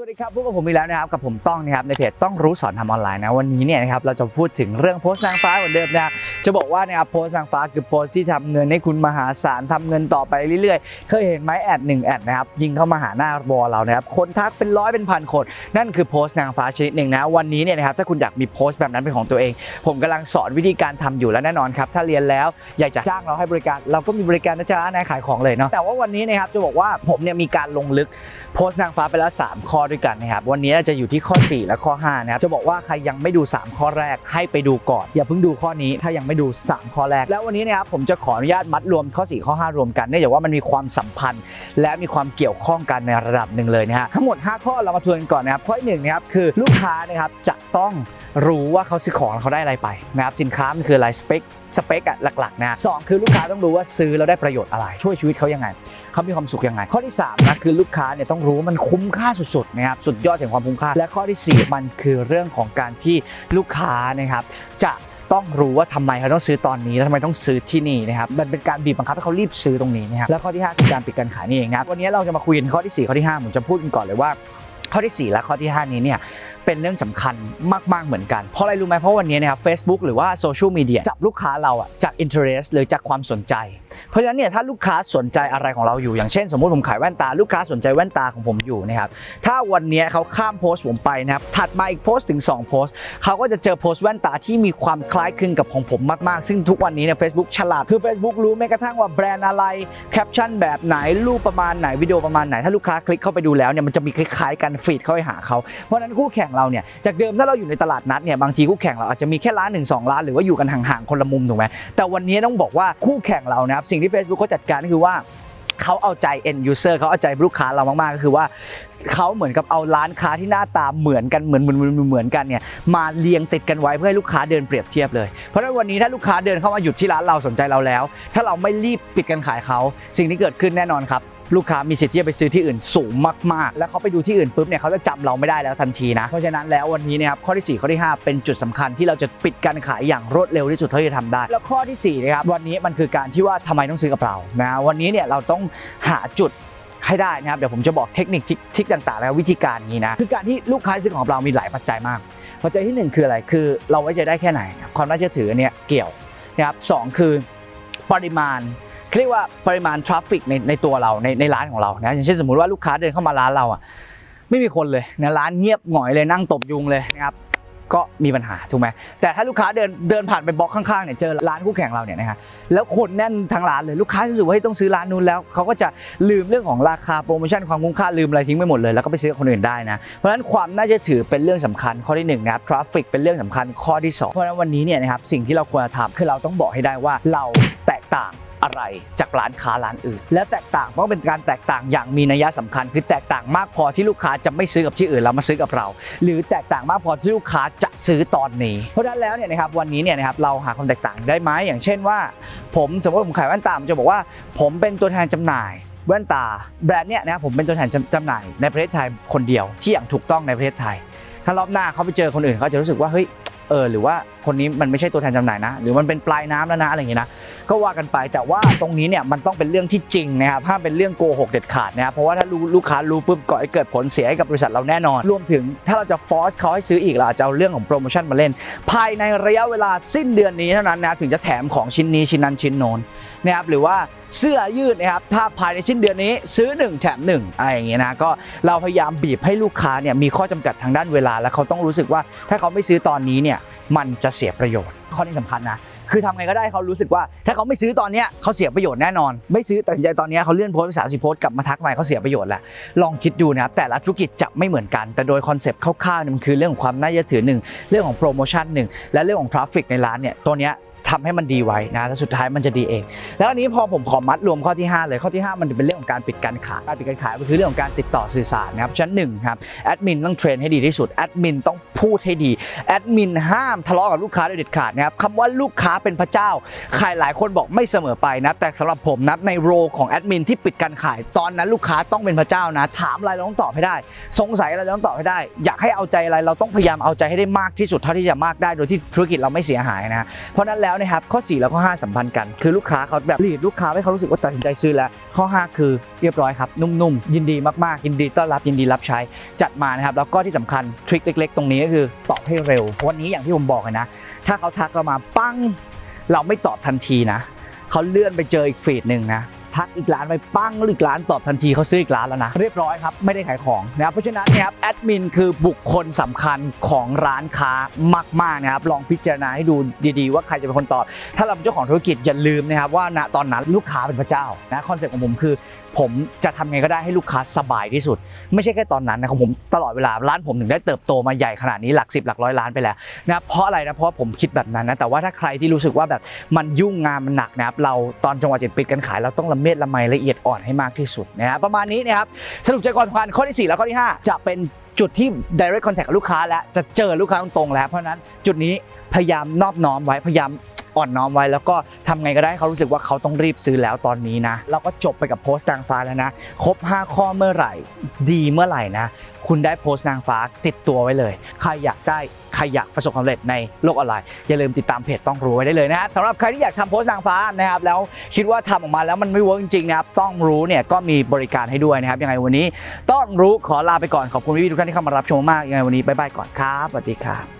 สวัสดีครับพบกับผมอีกแล้วนะครับกับผมต้องนะครับในเพจต้องรู้สอนทำออนไลน์นะวันนี้เนี่ยนะครับเราจะพูดถึงเรื่องโพสต์นางฟ้าเหมือนเดิมนะจะบอกว่านะครับโพสต์นางฟ้าคือโพสต์ที่ทำเงินให้คุณมหาศาลทำเงินต่อไปเรื่อยๆ เคยเห็นไหมแอดหนึ่งแอดนะครับยิงเข้ามาหาหน้าบอเรานะครับคนทักเป็นร้อยเป็นพันคนนั่นคือโพสต์นางฟ้าชนิดหนึ่งนะวันนี้เนี่ยนะครับถ้าคุณอยากมีโพสต์แบบนั้นเป็นของตัวเอง ผมกำลังสอนวิธีการทำอยู่แล้วแน่นอนครับถ้าเรียนแล้วอยากจะจ้างเราให้บริการ เราก็มีบริการนะจ๊ะนะขายของเลยเนาะแต่ว่าวันนี้นะครับจะบอกว่าผมเนี่ยมีการลงลึกโพสต์นางฟ้าไปแล้ว3ข้อด้วยกันนะครับวันนี้จะอยู่ที่ข้อ 4 และข้อ5นะครับจะบอกว่าใครยังไม่ดู 3 ข้อแรกให้ไปดูก่อน อย่าเพิ่งดูข้อนี้ถ้ายังไม่ดู 3 ข้อแรก แล้ววันนี้นะครับผมจะขออนุญาตมัดรวมข้อ 4 ข้อ 5 รวมกันเนื่องจากว่ามันมีความสัมพันธ์ และมีความเกี่ยวข้องกันในระดับหนึ่งเลยนะฮะทั้งหมด 5 ข้อเรามาทวนกันก่อนนะครับข้อที่หนึ่งนะครับคือลูกค้านะครับจะต้องรู้ว่าเขาซื้อของเขาได้อะไรไปนะครับสินค้ามันคืออะไรสเปคสเปคอะหลักๆนะสองคือลูกค้าต้องรู้ว่าซื้อแล้วได้ประโยชน์อะไร ช่วยชีวิตเขายังไง เขามีความสุขยังไง ข้อที่3นะคือลูกค้าเนี่ยต้องรู้ว่ามันคุ้มค่าสุดๆนะครับสุดยอดแห่งความคุ้มค่า และข้อทีสี่4 มันคือเรื่องของการที่ลูกค้านะครับจะต้องรู้ว่าทำไมเขาต้องซื้อตอนนี้แล้วทำไมต้องซื้อที่นี่นะครับมันเป็นการบีบบังคับให้เขารีบซื้อตรงนี้นะครับและข้อที่ 5 คือการปิดการขายนี่เองครับวันนี้เราจะมาคุยกันข้อที่ 4 ข้อที่5ผมจะพูดกันก่อนเลยว่าข้อที่ 4 และข้อที่ 5 นี้เนี่ย เป็นเรื่องสำคัญมาก ๆ เหมือนกัน เพราะอะไรรู้ไหมเพราะวันนี้นะครับ Facebook หรือว่าโซเชียลมีเดียจับลูกค้าเราอะจาก interest หรือจากความสนใจ เพราะฉะนั้นเนี่ยถ้าลูกค้าสนใจอะไรของเราอยู่ อย่างเช่น สมมติผมขายแว่นตา ลูกค้าสนใจแว่นตาของผมอยู่นะครับถ้าวันนี้เขาข้ามโพสต์ผมไปนะครับถัดมาอีกโพสต์ถึง 2 โพสต์เขาก็จะเจอโพสต์แว่นตาที่มีความคล้ายคลึงกับของผมมากๆ ซึ่งทุกวันนี้เนี่ย Facebook ฉลาดคือ Facebook รู้แม้กระทั่งว่าแบรนด์อะไรแคปชั่นแบบไหนรูปประมาณไหนวิดีโอประมาณไหนถ้าลูกค้าคลิกเข้าไปดูแล้วเนี่ยมันจะมีคล้ายๆกันฟีดเข้าไปหาเขาเพราะนั้นคู่แข่งเราเนี่ยจากเดิมถ้าเราอยู่ในตลาดนัดเนี่ยบางทีคู่แข่งเราอาจจะมีแค่ร้านหนึ่งสองร้านหรือว่าอยู่กันห่างๆคนละมุมถูกไหมแต่วันนี้ต้องบอกว่าคู่แข่งเรานะครับสิ่งที่ Facebook เขาจัดการก็คือว่าเขาเอาใจ end user เขาเอาใจลูกค้าเรามากๆก็คือว่า เขาเหมือนกับเอาร้านค้าที่หน้าตาเหมือนกันเหมือนเหมือนเหมือนเหมือนกันเนี่ยมาเรียงติดกันไว้เพื่อให้ลูกค้าเดินเปรียบเทียบเลย เพราะฉะนั้นวันนี้ถ้าลูกค้าเดินเข้ามาหยุดที่ร้านเราสนใจเราแล้ว ถ้าเราไม่รีบปิดการขายเขา สิ่งที่เกิดขึ้นแน่นอนครับลูกค้ามีสิทธิ์ที่จะไปซื้อที่อื่นสูงมากๆ แล้วเขาไปดูที่อื่นปุ๊บเนี่ยเขาจะจำเราไม่ได้แล้วทันทีนะ เพราะฉะนั้นแล้ววันนี้เนะครับข้อที่ 4 ข้อที่ 5 เป็นจุดสำคัญที่เราจะปิดการขายอย่างรวดเร็วที่สุดเท่าที่จะทำได้ แล้วข้อที่4นะครับวันนี้มันคือการที่ว่าทำไมต้องซื้อกับเรานะวันนี้เนี่ยเราต้องหาจุด ให้ได้นะครับเดี๋ยวผมจะบอกเทคนิคทิคต่างๆแล้ววิธีการนี้นะคือการที่ลูกค้าซื้อของเรามีหลายปัจจัยมาก ปัจจัยที่หนึ่งคืออะไรคือเราไว้ใจได้แค่ไหน ความน่าเชื่อถือเนี่ยเกี่ยวนะครับสองคือปริมาณเรียกว่าปริมาณทราฟฟิกในในตัวเราในในร้านของเรานะอย่างเช่นสมมุติว่าลูกค้าเดินเข้ามาร้านเราอะไม่มีคนเลยนะร้านเงียบหงอยเลยนั่งตบยุงเลยนะครับ ก็มีปัญหาถูกไหมแต่ถ้าลูกค้าเดินเดินผ่านไปบล็อกข้างๆเนี่ยเจอร้านคู่แข่งเราเนี่ยนะฮะแล้วคนแน่นทั้งร้านเลยลูกค้ารู้สึกว่าต้องซื้อร้านนู้นแล้วเขาก็จะลืมเรื่องของราคาโปรโมชั่นความคุ้มค่าลืมอะไรทิ้งไปหมดเลยแล้วก็ไปซื้อคนอื่นได้นะเพราะฉะนั้นความน่าเชื่อถือเป็นเรื่องสำคัญข้อที่หนึ่งนะครับทราฟฟิกเป็นเรื่องสำคัญข้อที่สองเพราะฉะนั้นวันนี้เนี่ยนะครับสิ่งที่เราควรจะทำคือเราต้องบอกให้ได้ว่าเราแตกต่าง อะไรจากร้านค้าร้านอื่น และแตกต่างเพราะเป็นการแตกต่างอย่างมีนัยสำคัญ คือแตกต่างมากพอที่ลูกค้าจะไม่ซื้อกับที่อื่นแล้วมาซื้อกับเรา หรือแตกต่างมากพอที่ลูกค้าจะซื้อตอนนี้ เพราะฉะนั้นแล้วเนี่ยนะครับวันนี้เนี่ยนะครับเราหาความแตกต่างได้ไหมอย่างเช่นว่า ผมสมมติผมขายแว่นตาผมจะบอกว่า ผมเป็นตัวแทนจำหน่ายแว่นตาแบรนด์เนี่ยนะครับผมเป็นตัวแทนจำหน่ายในประเทศไทยคนเดียวที่อย่างถูกต้องในประเทศไทย ถ้ารอบหน้าเขาไปเจอคนอื่นเขาจะรู้สึกว่าเฮ้ยเออหรือว่า คนนี้มันไม่ใช่ตัวแทนจำหน่ายนะ หรือมันเป็นปลายน้ำแล้วนะอะไรอย่างงี้นะก็ว่ากันไปแต่ว่าตรงนี้เนี่ยมันต้องเป็นเรื่องที่จริงนะครับห้ามเป็นเรื่องโกหกเด็ดขาดนะครับเพราะว่าถ้ารู้ลูกค้ารู้ปุ๊บก่อให้เกิดผลเสียให้กับบริษัทเราแน่นอน รวมถึงถ้าเราจะฟอสเขาให้ซื้ออีกเราอาจจะเอาเรื่องของโปรโมชั่นมาเล่น ภายในระยะเวลาสิ้นเดือนนี้เท่านั้นนะถึงจะแถมของชิ้นนี้ชิ้นนั้นชิ้นโน้นนะครับหรือว่าเสื้อยืดนะครับถ้าภายในสิ้นเดือนนี้ซื้อ 1 แถม1อะไรอย่างเงี้ยนะก็เราพยายามบีบให้ลูกค้าเนี่ยมีข้อจำกัดทางด้านเวลา แล้วเขาต้องรู้สึกว่าถ้าเขาไม่ซื้อตอนนี้เนี่ยมันจะเสียประโยชน์ข้อนี้สำคัญนะคือทำไงก็ได้เขารู้สึกว่า ถ้าเขาไม่ซื้อตอนนี้เขาเสียประโยชน์แน่นอน ไม่ซื้อตัดสินใจตอนนี้เขาเลื่อนโพสต์ไปสามสิบโพสต์กลับมาทักใหม่เขาเสียประโยชน์แหละลองคิดดูนะครับแต่ละธุรกิจจะไม่เหมือนกัน แต่โดยคอนเซปต์คร่าวๆมันคือเรื่องของความน่าเชื่อถือหนึ่งเรื่องของโปรโมชั่นหนึ่งและเรื่องของทราฟฟิกในร้านเนี่ยตัวเนี้ย ทำให้มันดีไว้นะแล้วสุดท้ายมันจะดีเอง แล้วอันนี้พอผมขอมัดรวมข้อที่ 5 เลยข้อที่ 5 มันเป็นเรื่องของการปิดการขายการปิดการขายก็คือเรื่องของการติดต่อสื่อสารนะครับชั้นหนึ่งครับแอดมินต้องเทรนให้ดีที่สุดแอดมินต้องพูดให้ดีแอดมินห้ามทะเลาะกับลูกค้าโดยเด็ดขาดนะครับคำว่าลูกค้าเป็นพระเจ้า ใครหลายคนบอกไม่เสมอไปนะแต่สำหรับผมนะในโรของแอดมินที่ปิดการขายตอนนั้นลูกค้าต้องเป็นพระเจ้านะ ถามอะไรเราต้องตอบให้ได้ สงสัยอะไรเราต้องตอบให้ได้ อยากให้เอาใจอะไรเราต้องพยายามเอาใจให้ได้มากที่สุดเท่าที่จะมากได้โดยที่ธุรกิจเราไม่เสียหายนะเพราะนั้นแล้วนะครับข้อ 4 แล้วข้อ 5 สัมพันธ์กัน คือลูกค้าเขาแบบรีดลูกค้าให้เขารู้สึกว่าตัดสินใจซื้อแล้ว ข้อ 5 คือเรียบร้อยครับนุ่มๆ ยินดีมากๆ ยินดีต้อนรับยินดีรับใช้จัดมานะครับแล้วก็ที่สำคัญทริคเล็ก ๆ ตรงนี้ก็คือตอบให้เร็ววันนี้อย่างที่ผมบอกนะ ถ้าเขาทักเรามาปั้งเราไม่ตอบทันทีนะเขาเลื่อนไปเจออีกฟีดหนึ่งนะ ทักอีกร้านไปปั้งอีกร้านตอบทันทีเขาซื้ออีกร้านแล้วนะ เรียบร้อยครับ ไม่ได้ขายของนะครับเพราะฉะนั้นเนะครับแอดมินคือบุคคลสำคัญของร้านค้ามากๆนะครับลองพิจารณาให้ดูดีๆ ว่าใครจะเป็นคนตอบ ถ้าเราเป็นเจ้าของธุรกิจอย่าลืมนะครับว่าณตอนนั้นลูกค้าเป็นพระเจ้านะคอนเซ็ปต์ของผมคือ ผมจะทำไงก็ได้ให้ลูกค้าสบายที่สุด ไม่ใช่แค่ตอนนั้นนะของผมตลอดเวลาร้านผมถึงได้เติบโตมาใหญ่ขนาดนี้หลักสิบหลักร้อยล้านไปแล้วนะเพราะอะไรนะเพราะผมคิดแบบนั้นนะแต่ว่าถ้าใครที่รู้สึกว่าแบบมันยุ่งงานมันหนักนะครับเราตอนจังหวะจิตปิดกันขายเราต้องละเมยดละไมละเอียดอ่อนให้มากที่สุดนะครับประมาณนี้นะครับสรุปใจความสำคัญข้อที่ 4 และข้อที่ 5 จะเป็นจุดที่ direct contact กับลูกค้าแล้วจะเจอลูกค้าตรงๆแล้ว เพราะนั้นจุดนี้พยายามนอบน้อมไว้พยายาม อ่อนน้อมไว้แล้วก็ทำไงก็ได้เขารู้สึกว่าเขาต้องรีบซื้อแล้วตอนนี้นะเราก็จบไปกับโพสต์นางฟ้าแล้วนะครบ 5 ข้อเมื่อไหร่ ดีเมื่อไหร่นะ คุณได้โพสต์นางฟ้าติดตัวไว้เลยใครอยากได้ใครอยากประสบความสำเร็จในโลกออนไลน์อย่าลืมติดตามเพจต้องรู้ไว้ได้เลยนะฮะสำหรับใครที่อยากทำโพสต์นางฟ้านะครับแล้วคิดว่าทำออกมาแล้วมันไม่เวิร์กจริงนะครับต้องรู้เนี่ยก็มีบริการให้ด้วยนะครับยังไงวันนี้ ต้องรู้ขอลาไปก่อนขอบคุณพี่ๆทุกท่านที่เข้ามารับชมมากยังไงวันนี้บายบายก่อนครับสวัสดีครับ